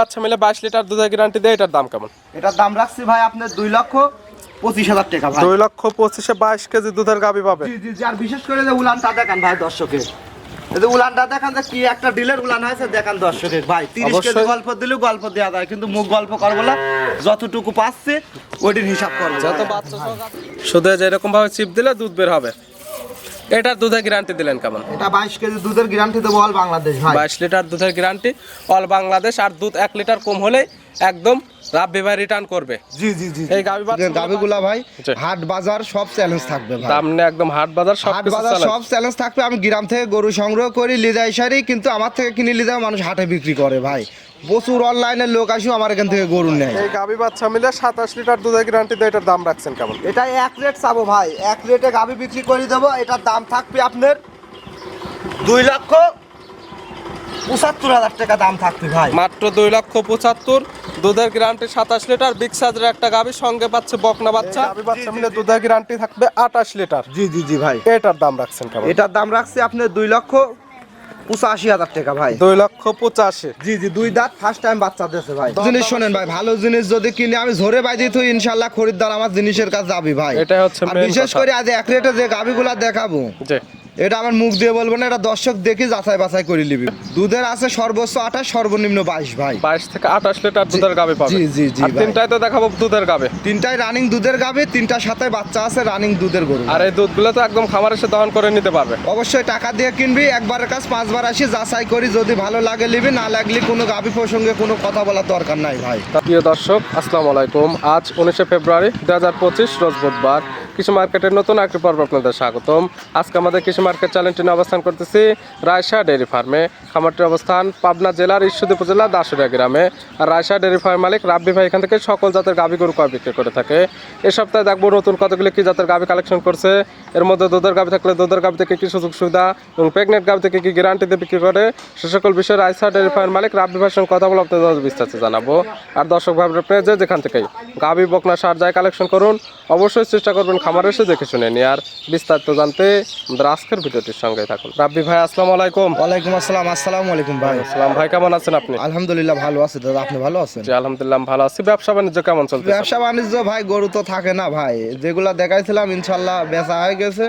বাচ্চা মিলে বাইশ লিটার দুধের গ্যারান্টি দেয় এটার দাম কেমন? এটার দাম রাখছি ভাই আপনার দুই লক্ষ পঁচিশ হাজার টাকা ভাই। দুই লক্ষ পঁচিশে বাইশ কেজি দুধের গাবি পাবে। জি জি জি আর বিশেষ করে যে উলানটা দেখান ভাই দর্শকের। এই যে উলানটা দেখান যে কি একটা ডিলের উলান হয়েছে দেখান দর্শকের ভাই। তিরিশ কেজি অবশ্যই। গল্প দিলেও গল্প দেওয়া যায় কিন্তু মুখ গল্প করব না। যতটুকু পাচ্ছে ওইটির হিসাব করব। যত বাচ্চা শুধু যেরকম ভাবে চিপ দিলে দুধ বের হবে। এটার দুধের গ্যারান্টি দিলেন কেমন? এটা বাইশ কেজি দুধের গ্যারান্টি দেবো অল বাংলাদেশ ভাই। বাইশ লিটার দুধের গ্যারান্টি অল বাংলাদেশ আর দুধ এক লিটার কম হলে একদম রাব্বি ভাই রিটার্ন করবে। জি জি জি এই গাবি গাবিগুলা ভাই হাট বাজার সব চ্যালেঞ্জ থাকবে ভাই। দাম একদম হাট বাজার সব হাট বাজার সব চ্যালেঞ্জ থাকবে। আমি গ্রাম থেকে গরু সংগ্রহ করি লিজাই সারি কিন্তু আমার থেকে কিনে লিজাও মানুষ হাটে বিক্রি করে ভাই। প্রচুর অনলাইনে লোক আসেও আমার এখান থেকে গরু নেয়। এই গাবি বাচ্চা মিলে সাতাশ লিটার দুধের গ্যারান্টি দেয় এটার দাম রাখছেন কেমন? এটা এক রেট চাবো ভাই এক রেটে গাবি বিক্রি করে দেবো এটার দাম থাকবে আপনার দুই লক্ষ পঁচাত্তর হাজার টাকা দাম থাকবে ভাই। মাত্র দুই লক্ষ পঁচাত্তর দুধের গ্যারান্টি সাতাশ লিটার বিগ সাইজের একটা গাবি সঙ্গে পাচ্ছে বকনা বাচ্চা। গাবি বাচ্চা মিলে দুধের গ্যারান্টি থাকবে আটাশ লিটার। জি জি জি ভাই। এটার দাম রাখছেন কেমন? এটার দাম রাখছি আপনার দুই লক্ষ পঁচাশি হাজার টাকা ভাই। দুই লক্ষ পঁচাশি। জি জি দুই দাঁত ফার্স্ট টাইম বাচ্চা দিয়েছে ভাই। জিনিস শোনেন ভাই ভালো জিনিস যদি কিনে আমি ঝরে বাই দিই তো ইনশাল্লাহ খরিদ্দার আমার জিনিসের কাছে যাবি ভাই। এটা হচ্ছে বিশেষ করে আজ এক রেটে যে গাবিগুলা দেখাবো। জি। এটা আমার মুখ দিয়ে বলব না এটা দর্শক দেখি যাচাই বাছাই করে নিবি। দুধের আছে সর্বোচ্চ আঠাশ সর্বনিম্ন বাইশ ভাই। বাইশ থেকে আঠাশ লিটার দুধের গাবে পাবে জি, জি, জি, তিনটায় তো দেখাবো দুধের গাবে তিনটাই রানিং দুধের গাবে তিনটার সাথে বাচ্চা আছে রানিং দুধের গরু। আর এই দুধগুলো তো একদম খামার এসে দহন করে নিতে পারবে। অবশ্যই টাকা দিয়ে কিনবি একবারের কাজ পাঁচবার আসি যাচাই করি যদি ভালো লাগে নিবি না লাগলে কোনো গাবি প্রসঙ্গে কোনো কথা বলার দরকার নাই ভাই। প্রিয় দর্শক আসসালামু আলাইকুম। আজ উনিশে ফেব্রুয়ারি দু হাজার পঁচিশ রোজ বুধবার। কৃষি মার্কেটের নতুন একটি পর্ব আপনাদের স্বাগতম। আজকে আমাদের কৃষি মার্কেট চ্যানেলটি নিয়ে অবস্থান করতেছি রায়শাহ ডেয়ারি ফার্মে। খামারটির অবস্থান পাবনা জেলার ঈশ্বরদী উপজেলা দাসুরিয়া গ্রামে। আর রায়শাহ ডেয়ারি ফার্ম মালিক রাব্বি ভাই এখান থেকে সকল জাতের গাভি গরু কয় বিক্রি করে থাকে। এ সপ্তাহে দেখব নতুন কতগুলি কি জাতের গাভি কালেকশন করছে। এর মধ্যে দুধের গাভি থাকলে দুধের গাভি থেকে কী সুযোগ সুবিধা এবং প্রেগনেন্ট গাভি থেকে কী গ্যারান্টি দিয়ে বিক্রি করে, সে সকল বিষয়ে রায়শাহ ডেয়ারি ফার্ম মালিক রাব্বি ভাইয়ের সঙ্গে কথা বলে আপনাদের বিস্তারিত জানাব। আর দর্শক আপনি যে যেখান থেকেই গাভি, বকনা, সার যায় কালেকশন করুন, অবশ্যই চেষ্টা করবেন খামার এসে দেখে শুনে নিয়ে আর বিস্তারিত জানতে আমাদের আজকের ভিডিওটির সঙ্গে থাকুন। রাব্বি ভাই আসসালামু আলাইকুম। ওয়ালাইকুম আসসালাম আসসালামু আলাইকুম ভাই। আসসালাম ভাই কেমন আছেন আপনি? আলহামদুলিল্লাহ ভালো আছে। দাদা আপনি ভালো আছেন? জি আলহামদুলিল্লাহ ভালো আছি। ব্যবসা বাণিজ্য কেমন চলছে ব্যবসা বাণিজ্য ভাই গরু তো থাকে না ভাই। যেগুলা দেখাইছিলাম ইনশাল্লাহ বেচা হয়ে গেছে।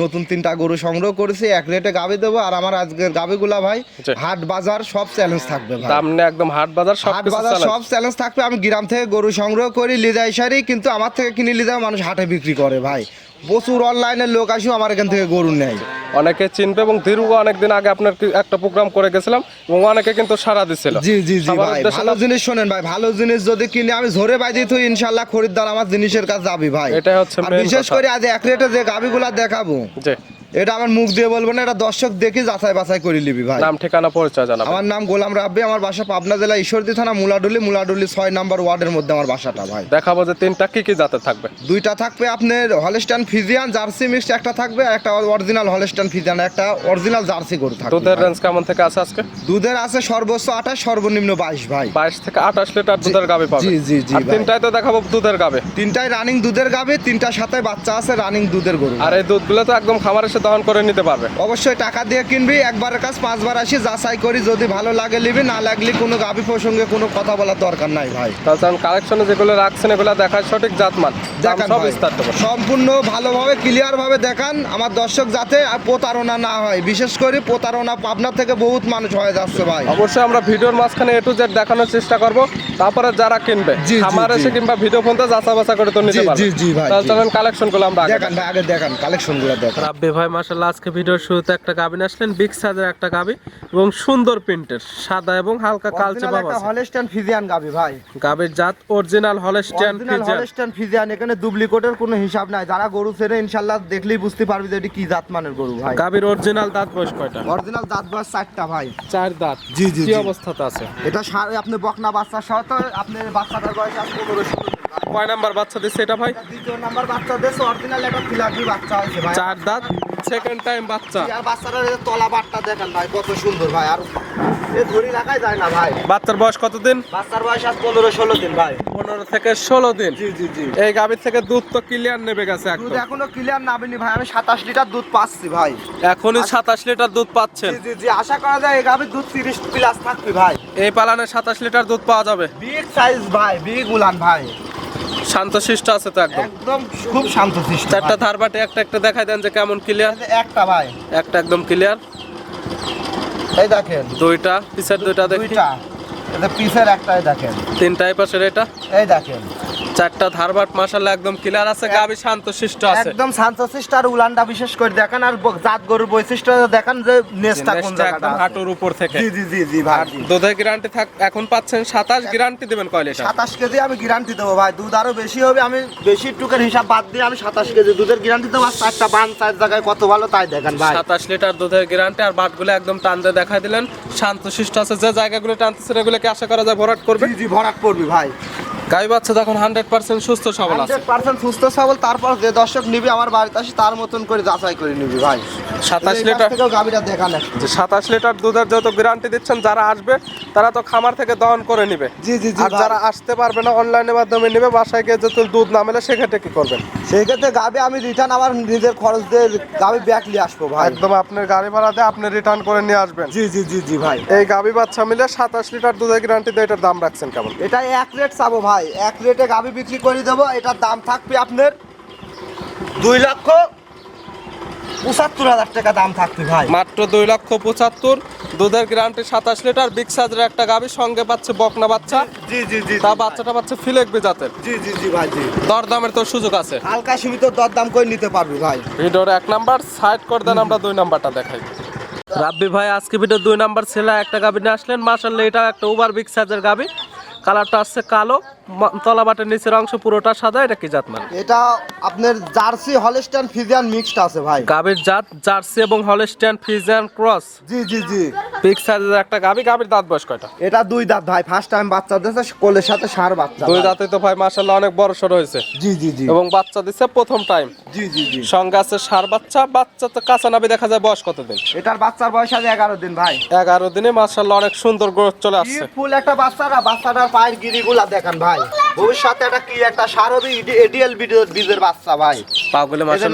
নতুন তিনটা গরু সংগ্রহ করেছি এক রেটে গাবি দেবো। আর আমার আজকের গাবিগুলা ভাই হাট বাজার সব চ্যালেঞ্জ থাকবে ভাই। দাম নিয়ে একদম হাট বাজার সব হাট বাজার সব চ্যালেঞ্জ থাকবে। আমি গ্রাম থেকে গরু সংগ্রহ করি লিজাই সারি কিন্তু আমার থেকে কিনে লিজাও মানুষ হাটে বিক্রি করে। ভাই। প্রচুর অনলাইনের লোক আসি আমার এখান থেকে গরু নেয়। অনেকে চিনবে এবং দীর্ঘ অনেকদিন আগে আপনার একটা প্রোগ্রাম করে গেছিলাম এবং অনেকে কিন্তু সারা দিছিল। জি জি জি ভাই ভালো জিনিস শোনেন ভাই ভালো জিনিস যদি কিনে আমি ঝরে দিই তো ইনশাল্লাহ খরিদ্দার আমার জিনিসের কাছে যাবি ভাই। এটা হচ্ছে বিশেষ করে আজ এক রেটে যে গাবিগুলা দেখাবো। জি। এটা আমার মুখ দিয়ে বলব না এটা দর্শক দেখি যাচাই বাছাই করে নিবি ভাই। নাম ঠিকানা পরিচয় আমার নাম গোলাম রাব্বি আমার বাসা পাবনা জেলা ঈশ্বরদী থানা মুলাডুলি মুলাডুলি ছয় নাম্বার ওয়ার্ডের মধ্যে আমার বাসাটা ভাই। দেখাবো যে তিনটা কি কি জাতের থাকবে। দুইটা থাকবে আপনার হলস্টান ফিজিয়ান জার্সি মিক্সড একটা থাকবে একটা অরিজিনাল হলস্টান ফিজিয়ান একটা অরিজিনাল জার্সি গরু থাকবে দুধের রেঞ্জ কেমন থেকে আছে আজকে? দুধের আছে সর্বোচ্চ আঠাশ সর্বনিম্ন বাইশ ভাই। বাইশ থেকে আঠাশ লিটার দুধের গাবে পাবে। জি, জি, জি, তিনটায় তো দেখাবো দুধের গাবে তিনটাই রানিং দুধের গাবে তিনটার সাথে বাচ্চা আছে রানিং দুধের গরু। আর এই দুধগুলো তো একদম খামার এসে দহন করে নিতে পারবে। অবশ্যই টাকা দিয়ে কিনবি একবারের কাজ পাঁচবার আসি যাচাই করি যদি ভালো লাগে নিবি না লাগলে কোনো গাবি প্রসঙ্গে কোনো কথা বলার দরকার নাই ভাই। তাছাড়া কালেকশনে যেগুলো রাখছেন এগুলো দেখার সঠিক জাতমান দাম দেখান সব। বিস্তারিত সম্পূর্ণ ভালোভাবে ক্লিয়ার ভাবে দেখান আমার দর্শক যাতে আর প্রতারণা না হয়। বিশেষ করে প্রতারণা পাবনা থেকে বহুত মানুষ হয়ে যাচ্ছে ভাই। অবশ্যই আমরা ভিডিওর মাঝখানে এ টু জেড দেখানোর চেষ্টা করব। তারপরে যারা কিনবে জি। এসে কিংবা ভিডিও ফোনতে যাচা বাছা করে তো নিতে পারবে জি, জি, ভাই, তাহলে জি। চলেন কালেকশনগুলো আমরা আগে দেখান ভাই আগে দেখান কালেকশনগুলো দেখান। রাব্বি ভাই মাশাআল্লাহ আজকে ভিডিওর শুরুতে একটা গাবিন আসলেন বিগ সাইজের একটা গাবি এবং সুন্দর প্রিন্টের সাদা এবং হালকা কালচে ভাব আছে। হলস্টান ফিজিয়ান গাবি ভাই। গাবির জাত original Holstein original Friesian Holstein Friesian এখানে ডুপ্লিকেটের কোনো হিসাব নাই। যারা গরু ছেড়ে ইনশাল্লাহ দেখলেই বুঝতে পারবি যে এটি কি জাত মানের গরু ভাই। গাবির অরিজিনাল দাঁত বয়স কয়টা? অরিজিনাল দাঁত বয়স চারটা ভাই। চার দাঁত। জি, জি, কি অবস্থাতে আছে? এটা আপনি বকনা বাচ্চা সহ তো আপনি বাচ্চাটার বয়স আছে পনেরো ষোলো দিন ভাই। কয় নাম্বার বাচ্চা দিচ্ছে এটা ভাই? দ্বিতীয় নাম্বার বাচ্চা দেশ অরিজিনাল একটা ফিলাপি বাচ্চা আছে ভাই। চার দাঁত সেকেন্ড টাইম বাচ্চা। আর বাচ্চাটার তলা বাটটা দেখেন ভাই কত সুন্দর ভাই আর এ ধরি রাখাই যায় না ভাই। বাচ্চার বয়স কতদিন? বাচ্চার বয়স আজ পনেরো ষোলো দিন ভাই। পনেরো থেকে ষোলো দিন। জি জি জি। এই গাভীর থেকে দুধ তো ক্লিয়ার নেবে গেছে দুধ একদম এখনও ক্লিয়ার নামেনি ভাই আমি সাতাশ লিটার দুধ পাচ্ছি ভাই। এখনই সাতাশ লিটার দুধ পাচ্ছেন। জি জি জি আশা করা যায় এই গাভীর দুধ তিরিশ প্লাস থাকবে ভাই। এই পালানে সাতাশ লিটার দুধ পাওয়া যাবে। বিগ সাইজ ভাই বিগ উলান ভাই। শান্ত শিষ্ট আছে তো একদম? একদম খুব শান্ত সৃষ্টি চারটা ধার বাটে একটা একটা দেখাই দেন যে কেমন ক্লিয়ার একটা ভাই। একটা একদম ক্লিয়ার এই দেখেন। দুইটা পিসের দুইটা দেখি। দুইটা। এটা পিসের একটাই দেখেন। তিনটাই পাশের এটা? এই দেখেন। চারটা ধারবাট মাসাল্লাহ একদম ক্লিয়ার আছে। গাবি শান্ত শিষ্ট আছে। একদম শান্তশিষ্ট আর উলানটা বিশেষ করে দেখেন আর জাত গরুর বৈশিষ্ট্য দেখেন যে নেসটা কোন জায়গাটা একদম। হাঁটুর উপর থেকে। জি জি জি জি ভাই। দুধের গ্যারান্টি থাক এখন পাচ্ছেন সাতাশ গ্যারান্টি দিবেন কয় লিটার? সাতাশ কেজি আমি গ্যারান্টি দেবো ভাই দুধ আরও বেশি হবে আমি বেশি টুকের হিসাব বাদ দিয়ে আমি সাতাশ কেজি দুধের গ্যারান্টি দেবো আর চারটা বান চার জায়গায় কত ভালো তাই দেখেন ভাই। সাতাশ লিটার দুধের গ্যারান্টি আর বাটগুলো একদম টানতে দেখা দিলেন। শান্ত শিষ্ট আছে যে জায়গাগুলো টানতেছে এগুলোকে আশা করা যায় ভরাট করবে। জি জি ভরাট করবি ভাই। গাই বাচ্চা দেখুন হান্ড্রেড পার্সেন্ট সুস্থ সবল আছে। পার্সেন্ট সুস্থ সবল তারপর যে দর্শক নিবি আমার বাড়িতে আসি তার মতন করে যাচাই করে নিবি ভাই। সাতাশ লিটার থেকেও একটু। যে সাতাশ লিটার দুধের যেহেতু গ্যারান্টি দিচ্ছেন যারা আসবে তারা তো খামার থেকে দহন করে নিবে। জি জি জি আর যারা আসতে পারবে না অনলাইনের মাধ্যমে নিবে বাসায় গিয়ে যেহেতু দুধ না মেলে সেক্ষেত্রে কি করবেন? সেই ক্ষেত্রে গাবি আমি রিটার্ন আমার নিজের খরচ দিয়ে গাবি ব্যাগ নিয়ে আসব ভাই। একদম আপনার গাড়ি ভাড়া দিয়ে আপনি রিটার্ন করে নিয়ে আসবেন। জি জি জি জি ভাই। এই গাবি বাচ্চা মিলে সাতাশ লিটার দুধের গ্যারান্টি দিয়ে এটার দাম রাখছেন কেমন? এটা এক রেট চাবো ভাই এক রেটে গাবি বিক্রি করে দেবো এটার দাম থাকবে আপনার দুই লক্ষ পঁচাত্তর হাজার টাকা দাম থাকবে ভাই। মাত্র দুই লক্ষ পঁচাত্তর দুধের গ্যারান্টি সাতাশ লিটার বিগ সাইজের একটা গাবি সঙ্গে পাচ্ছে বকনা বাচ্চা। জি জি জি তা বাচ্চাটা পাচ্ছে ফিলেকবি জাতের জি জি জি ভাই জি। দরদামের তো সুযোগ আছে। হালকা সীমিত দরদাম করে নিতে পারবি ভাই। ভিডিওর এক নাম্বার সাইড করে দেন আমরা দুই নাম্বারটা দেখাই। রাব্বি ভাই আজকে ভিডিও দুই নাম্বার ছেলে একটা গাবি নিয়ে আসলেন। মার্শাল্লাহ এটা একটা ওভার বিগ সাইজের গাবি। কালারটা আসছে কালো। তলা বাটের নিচের অংশ পুরোটা সাদা এটা কি জাত মানে? এটা আপনার জার্সি হলস্টাইন ফিজিয়ান মিক্সড আছে ভাই। গাবির জাত জার্সি এবং হলস্টিয়ান ফ্রিজিয়ান ক্রস। জি জি জি। বিগ সাইজের একটা গাবি গাবির দাঁত বয়স কয়টা? এটা দুই দাঁত ভাই ফার্স্ট টাইম বাচ্চা দিয়েছে কোলের সাথে সার বাচ্চা দুই দাঁতে তো ভাই মার্শাল্লাহ অনেক বড় সড় হয়েছে। জি জি জি। এবং বাচ্চা দিচ্ছে প্রথম টাইম জি জি জি। সঙ্গে আছে সার বাচ্চা বাচ্চা তো কাঁচা নাবি দেখা যায় বয়স কতদিন? এটার বাচ্চার বয়স আছে এগারো দিন ভাই। এগারো দিনে মার্শাল্লাহ অনেক সুন্দর গ্রোথ চলে আসছে। ফুল একটা বাচ্চারা বাচ্চাটার পায়ের গিরিগুলা দেখান ভাই। draaien. Nog. ভবিষ্যতে একটা কি একটা সারবি এডিএল বীজের বাচ্চা ভাই। পাগুলো আছে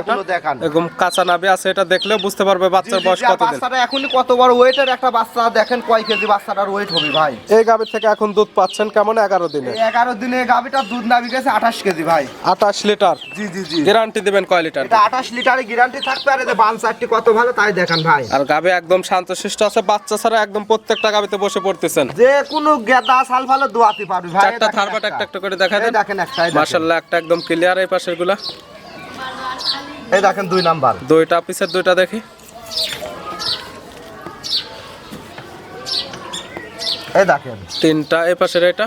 এখনও দেখান। এরকম কাঁচা নাবি আছে এটা দেখলে বুঝতে পারবে বাচ্চার বয়স জি, আর কতদিন। বাচ্চাটা এখনই কত বড় ওয়েটের একটা বাচ্চা দেখেন কয় কেজি বাচ্চাটার ওয়েট হবে ভাই। এই গাভি থেকে এখন দুধ পাচ্ছেন কেমন এগারো দিনে? এই এগারো দিনে গাভিটার দুধ নাবি গেছে আঠাশ কেজি ভাই। আঠাশ লিটার? জি জি জি। গ্যারান্টি দিবেন কয় লিটার? এটা আঠাশ লিটারের গ্যারান্টি থাকবে আর এতে বান চারটি কত ভালো তাই দেখান ভাই। আর গাভি একদম শান্তশিষ্ট আছে বাচ্চা ছাড়া একদম প্রত্যেকটা গাভিতে বসে পড়তেছেন। যে কোনো গেদা সাল ফালো দোয়াতে পারবি ভাই। চারটা একটা। একটা করে দেখা দেন। দেখেন একটা। মার্শাল্লাহ একটা একদম ক্লিয়ার এই পাশেরগুলা। এই দেখেন দুই নাম্বার। দুইটা পিসের দুইটা দেখি। এই দেখেন। তিনটা এই পাশের এটা।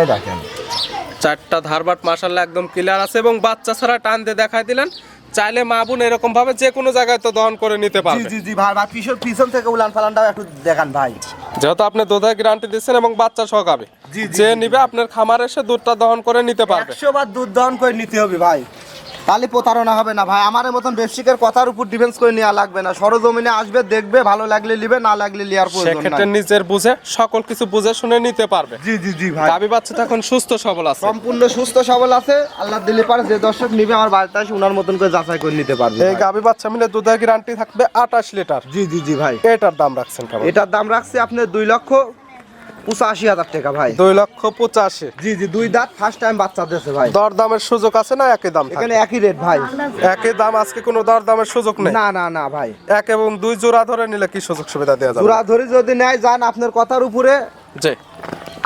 এই দেখেন। চারটা ধারবাট মার্শাল্লাহ একদম ক্লিয়ার আছে এবং বাচ্চা ছাড়া টান দিয়ে দেখাই দিলেন। চাইলে মা বোন এরকম ভাবে যে কোনো জায়গায় তো দহন করে নিতে পারবে। জি জি ভাই পিছন থেকে উলান ফালানটাও একটু দেখান ভাই। যেহেতু আপনি দুধের গ্যারান্টি দিচ্ছেন এবং বাচ্চা সহ জি, যে নিবে আপনার খামারে এসে দুধটা দহন করে নিতে পারবে। একশো বার দুধ দহন করে নিতে হবে ভাই। তাহলে প্রতারণা হবে না ভাই। আমার মতন ব্যবসায়িকের কথার উপর ডিফেন্স করে নেওয়া লাগবে না। সরজমিনে আসবে দেখবে ভালো লাগলে নিবে না লাগলে লিয়ার প্রয়োজন নাই। নিজের বুঝে সকল কিছু বুঝে শুনে নিতে পারবে। জি জি জি ভাই। গাবি বাচ্চা তো এখন সুস্থ সবল আছে। সম্পূর্ণ সুস্থ সবল আছে। আল্লাহ দিলে পারে যে দর্শক নিবে আমার বাড়িতে আসে উনার মতন করে যাচাই করে নিতে পারবে এই গাবি বাচ্চা মিলে দুধের গ্যারান্টি থাকবে আঠাশ লিটার। জি জি জি ভাই। এটার দাম রাখছেন কেমন? এটার দাম রাখছে আপনি দুই লক্ষ পঁচাশি হাজার টাকা ভাই। দুই লক্ষ পঁচাশি। জি জি দুই দাঁত ফার্স্ট টাইম বাচ্চা দিয়েছে ভাই। দর দামের সুযোগ আছে না একই দাম এখানে একই রেট ভাই। একই দাম আজকে কোনো দর দামের সুযোগ নেই? না না না ভাই। এক এবং দুই জোড়া ধরে নিলে কি সুযোগ সুবিধা দেওয়া যাবে? জোড়া ধরে যদি নেয় যান আপনার কথার উপরে। জি।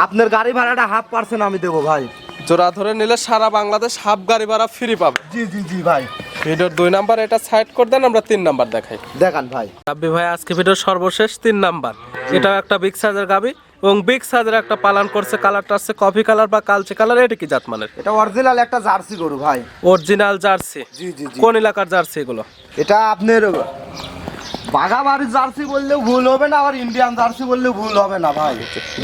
আপনার গাড়ি ভাড়াটা হাফ পার্সেন্ট আমি দেবো ভাই। জোড়া ধরে নিলে সারা বাংলাদেশ হাফ গাড়ি ভাড়া ফ্রি পাবে। জি জি জি ভাই। ভিডিওর দুই নাম্বার এটা সাইড করে দেন আমরা তিন নাম্বার দেখাই। দেখান ভাই। রাব্বি ভাই আজকে ভিডিওর সর্বশেষ তিন নাম্বার। এটা একটা বিগ সাইজের গাবি। এবং বিগ সাইজের একটা পালন করছে কালারটা আছে কফি কালার বা কালচে কালার এটা কি জাত মানের এটা অরিজিনাল একটা জার্সি গরু ভাই। Original Jersey? জি জি। কোন এলাকার জার্সি এগুলো? এটা আপনার বাঘাবাড়ির জার্সি বললেও ভুল হবে না আবার ইন্ডিয়ান জার্সি বললেও ভুল হবে না ভাই।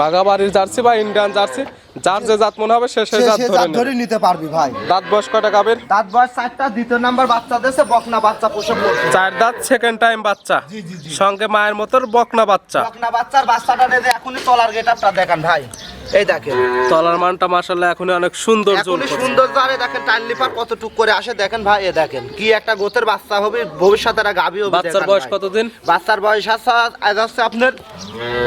বাঘাবাড়ির জার্সি বা ইন্ডিয়ান জার্সি যার যে জাত মনে হবে সে সে জাত ধরে নিতে পারবি ভাই। দাঁত বয়স কয়টা গাবের দাঁত বয়স চারটা দ্বিতীয় নাম্বার বাচ্চা দেশে বকনা বাচ্চা পোষে চার দাঁত সেকেন্ড টাইম বাচ্চা। সঙ্গে মায়ের মতোর বকনা বাচ্চা। বকনা বাচ্চার বাচ্চাটা এখনই তলার গেটআপটা দেখান ভাই। এই দেখেন তলার মানটা মাসাল্লাহ এখন অনেক সুন্দর জোর সুন্দর আরে দেখেন টাইল কতটুক করে আসে দেখেন ভাই এ দেখেন কি একটা গোতের বাচ্চা হবে ভবিষ্যতে একটা গাভী হবে বাচ্চার বয়স কতদিন? বাচ্চার বয়স আছে আপনার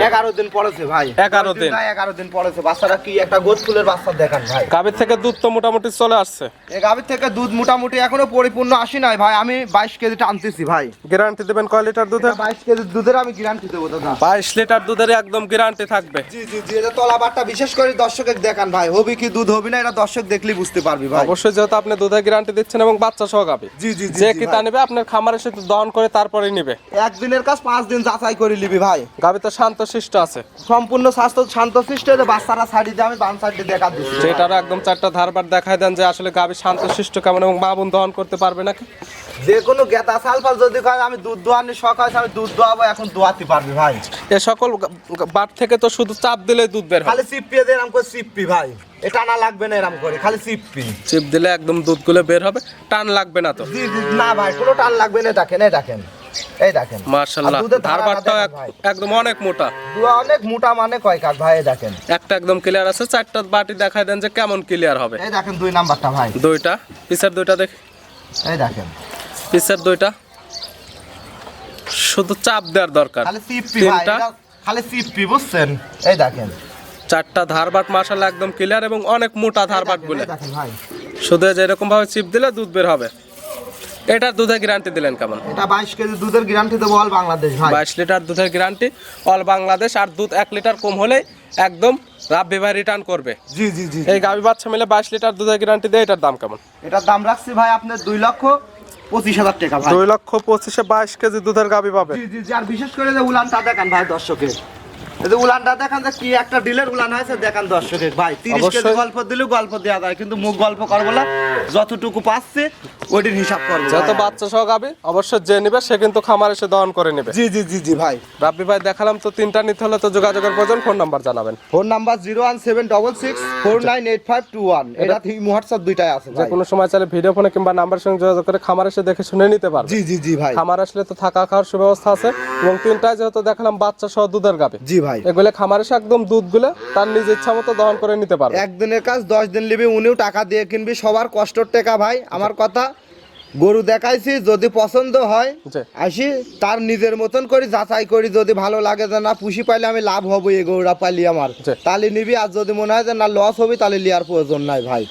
এগারো দিন পড়েছে ভাই। 11 দিন। ভাই এগারো দিন পড়েছে। বাচ্চাটা কি একটা গোদ ফুলের বাচ্চা দেখান ভাই। গাভীর থেকে দুধ তো মোটামুটি চলে আসছে। এই গাভীর থেকে দুধ মোটামুটি এখনও পরিপূর্ণ আসি নাই ভাই। আমি বাইশ কেজি টানতেছি ভাই। গ্যারান্টি দেবেন কয় লিটার দুধের? বাইশ কেজি দুধের আমি গ্যারান্টি দেবো দাদা। বাইশ লিটার দুধের একদম গ্যারান্টি থাকবে। জি জি জি এটা তলাবারটা বিশেষ করে দর্শকের দেখান ভাই হবি কি দুধ হবি না এটা দর্শক দেখলেই বুঝতে পারবি ভাই। অবশ্যই যেহেতু আপনি দুধের গ্যারান্টি দিচ্ছেন এবং বাচ্চা সহ গাভী জি জি জি যে কি। তা নেবে আপনার খামারে সে দহন করে তারপরে নিবে। একদিনের কাজ পাঁচ দিন যাচাই করে নিবি ভাই। গাভী তো শান্ত শিষ্ট আছে। সম্পূর্ণ স্বাস্থ্য শান্ত সৃষ্ট বাচ্চারা সাইডে দিয়ে আমি বাম সাইডে দেখা দিচ্ছি। যেটারও একদম চারটা ধারবার দেখায় দেন যে আসলে গাভী শান্ত শিষ্ট কেমন এবং মা বোন দহন করতে পারবে নাকি? যে কোনো গেতা সালফাল যদি কয় আমি দুধ দোয়ানি শখ হয় আমি দুধ দোয়াবো এখন দোয়াতে পারবি ভাই। এ সকল বাট থেকে তো শুধু চাপ দিলে দুধ বের হয়। খালি চিপিয়ে দিয়ে এরম করে চিপপি ভাই। এটা না লাগবে না এরম করে খালি চিপপি চিপ দিলে একদম দুধগুলো বের হবে টান লাগবে না তো। না ভাই কোনো টান লাগবে না দেখেন এই দেখেন এই দেখেন। দুধের ধারবারটাও। একদম অনেক মোটা। দুয়া অনেক মোটা মানে কয় কাজ ভাই দেখেন। একটা একদম ক্লিয়ার আছে চারটা বাটি দেখায় দেন যে কেমন ক্লিয়ার হবে। এই দেখেন দুই নাম্বারটা ভাই। দুইটা পিসের দুইটা দেখ। এই দেখেন। পিসের দইটা। শুধু চাপ দেওয়ার দরকার। খালি তিনটা। চিপপি বুঝছেন? এই দেখেন। চারটা ধারবাট মার্শাল্লাহ একদম ক্লিয়ার এবং অনেক মোটা ধারবাটগুলো। দেখেন ভাই। শুধু যেরকম ভাবে চিপ দিলে দুধ বের হবে। এটা দুধের গ্যারান্টি দিলেন কেমন? এটা বাইশ কেজি দুধের গ্যারান্টি দেবো অল বাংলাদেশ ভাই। বাইশ লিটার দুধের গ্যারান্টি অল বাংলাদেশ আর দুধ এক লিটার কম হলে একদম রাব্বি ভাই রিটার্ন করবে। জি জি জি এই গাবি বাচ্চা মিলে বাইশ লিটার দুধের গ্যারান্টি দেয় এটার দাম কেমন? এটার দাম রাখছি ভাই আপনার দুই লক্ষ পঁচিশ হাজার টাকা দুই লক্ষ পঁচিশে বাইশ কেজি দুধের গাভী পাবে। জি জি আর বিশেষ করে যে উলানটা দেখান ভাই দর্শকের। উলানটা দেখান যে কি একটা ডিলের উলান হয়েছে। দেখান ভাই তিরিশ কেজি গল্প দিলেও গল্প দেওয়া যায় কিন্তু মুখ গল্প করব না। যতটুকু পাচ্ছে ওইটির হিসাব করব। ভাই। বাচ্চা সহ অবশ্যই যে নিবে সে কিন্তু খামার এসে দহন করে নেবে। জি জি জি জি ভাই। রাব্বি ভাই দেখালাম তো তিনটা নিতে হলে তো যোগাযোগের প্রয়োজন ফোন নাম্বার জানাবেন। Phone number zero one seven double six four nine eight five two one. এটা হোয়াটসঅ্যাপ দুইটাই আছে যে কোনো সময় চাইলে ভিডিও ফোনে কিংবা নাম্বার সঙ্গে যোগাযোগ করে খামার এসে দেখে শুনে নিতে পারবে। জি জি জি ভাই। খামার আসলে তো থাকা খাওয়ার সুব্যবস্থা আছে। এবং তিনটায় যেহেতু দেখালাম বাচ্চা সহ দুধের গাবে। জি ভাই। এগুলো খামারে একদম দুধগুলো তার নিজ ইচ্ছা মতো দহন করে নিতে পারবে। একদিনের কাজ দশ দিন নিবি উনিও টাকা দিয়ে কিনবি সবার কষ্টর টাকা ভাই। আমার কথা গরু দেখাইছি যদি পছন্দ হয়। আসি তার নিজের মতন করে যাচাই করি যদি ভালো লাগে যে না পুষি পাইলে আমি লাভ হব এই গরুটা পাইলি আমার। তাহলে নিবি আর যদি মনে হয় যে না লস হবে তাহলে লিয়ার প্রয়োজন নাই ভাই।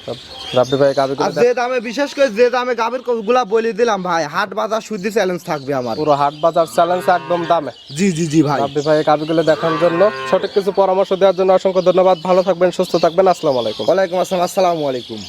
রাব্বি ভাই গাভী আর যে দামে বিশেষ করে যে দামে গাভীরগুলা বলে দিলাম ভাই হাট বাজার শুদ্ধি চ্যালেঞ্জ থাকবে আমার। পুরো হাট বাজার চ্যালেঞ্জ একদম দামে। জি জি জি ভাই। রাব্বি ভাই গাভীগুলো দেখানোর জন্য সঠিক কিছু পরামর্শ দেওয়ার জন্য অসংখ্য ধন্যবাদ। ভালো থাকবেন সুস্থ থাকবেন। আসসালামু আলাইকুম। ওয়ালাইকুম আসসালাম আসসালামু আলাইকুম।